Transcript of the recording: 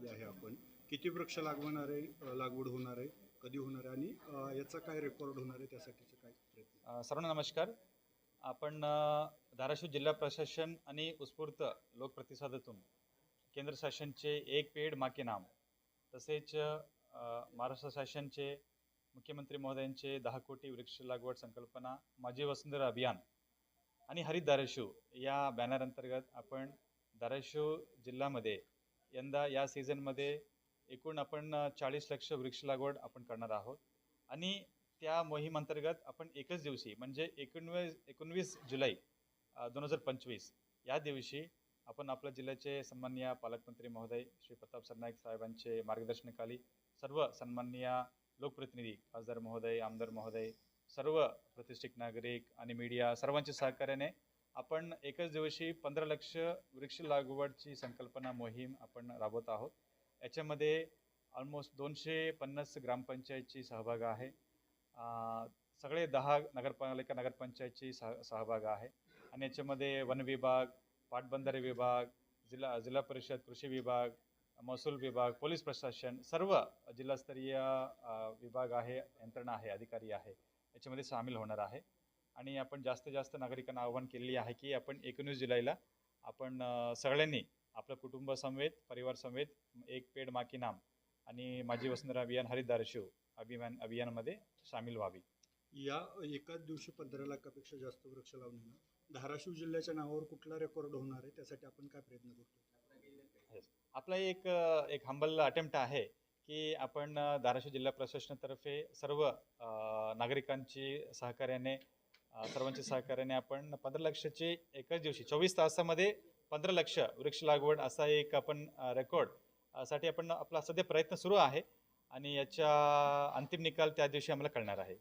म्हणजे घेतली आहे आपण. किती वृक्ष लागवणार आहे लागवड होणार आहे कधी होणार आहे आणि याचा काय रेकॉर्ड होणार आहे त्यासाठीचे काय प्रयत्न? सर्वांना नमस्कार. आपण धाराशिव जिल्हा प्रशासन आणि उत्स्फूर्त लोकप्रतिसादातून केंद्र शासनचे एक पेड माके नाम तसेच महाराष्ट्र शासनचे मुख्यमंत्री महोदयांचे दहा कोटी वृक्ष लागवड संकल्पना माझी वसुंधरा अभियान आणि हरित धाराशिव या बॅनर अंतर्गत आपण धाराशिव जिल्ह्यामध्ये यंदा या सीझनमध्ये एकूण आपण चाळीस लक्ष वृक्ष लागवड आपण करणार आहोत. आणि त्या मोहीम अंतर्गत आपण एकच दिवशी म्हणजे एकोणवीस एकोणवीस जुलै दोन हजार पंचवीस या दिवशी आपण आपल्या जिल्ह्याचे सन्माननीय पालकमंत्री महोदय श्री प्रताप सरनाईक साहेबांचे मार्गदर्शनाखाली सर्व सन्माननीय लोकप्रतिनिधी खासदार महोदय आमदार महोदय सर्व प्रतिष्ठित नागरिक आणि मीडिया सर्वांच्या सहकार्याने आपण एकच दिवशी पंधरा लक्ष वृक्ष लागवडची संकल्पना मोहीम आपण राबवत आहोत. याच्यामध्ये ऑलमोस्ट दोनशे पन्नास ग्रामपंचायतची सहभाग आहे. सगळे दहा नगरपालिका नगरपंचायतची सह सहभाग आहे. आणि याच्यामध्ये वन विभाग पाटबंधारे विभाग जिल्हा जिल्हा परिषद कृषी विभाग महसूल विभाग पोलीस प्रशासन सर्व जिल्हास्तरीय विभाग आहे यंत्रणा आहे अधिकारी आहे. याच्यामध्ये सामील होणार आहे. आणि आपण जास्तीत जास्त नागरिकांना आवाहन केलेली आहे की आपण एकोणीस जुलैला आपण सगळ्यांनी आपलं कुटुंबासमेत परिवारसमेत एक पेड माकी नाम आणि माझी वसुंधरा अभियान हरित धाराशिव अभियान अभियानामध्ये सामील व्हावी. या एकाच दिवशी पंधरा लाखापेक्षा जास्त वृक्ष लावण्यानं धाराशिव जिल्ह्याच्या नावावर कुठला रेकॉर्ड होणार आहे? त्यासाठी आपण काय प्रयत्न करतो. आपला एक एक हंबल अटेम्प्ट आहे की आपण धाराशिव जिल्हा प्रशासनातर्फे सर्व नागरिकांची सहकार्याने सर्वांच्या सहकार्याने आपण पंधरा लक्षाची एकाच दिवशी चोवीस तासामध्ये पंधरा लक्ष वृक्ष लागवड असा एक आपण रेकॉर्डसाठी आपण आपला सध्या प्रयत्न सुरू आहे आणि याच्या अंतिम निकाल त्या दिवशी आम्हाला कळणार आहे.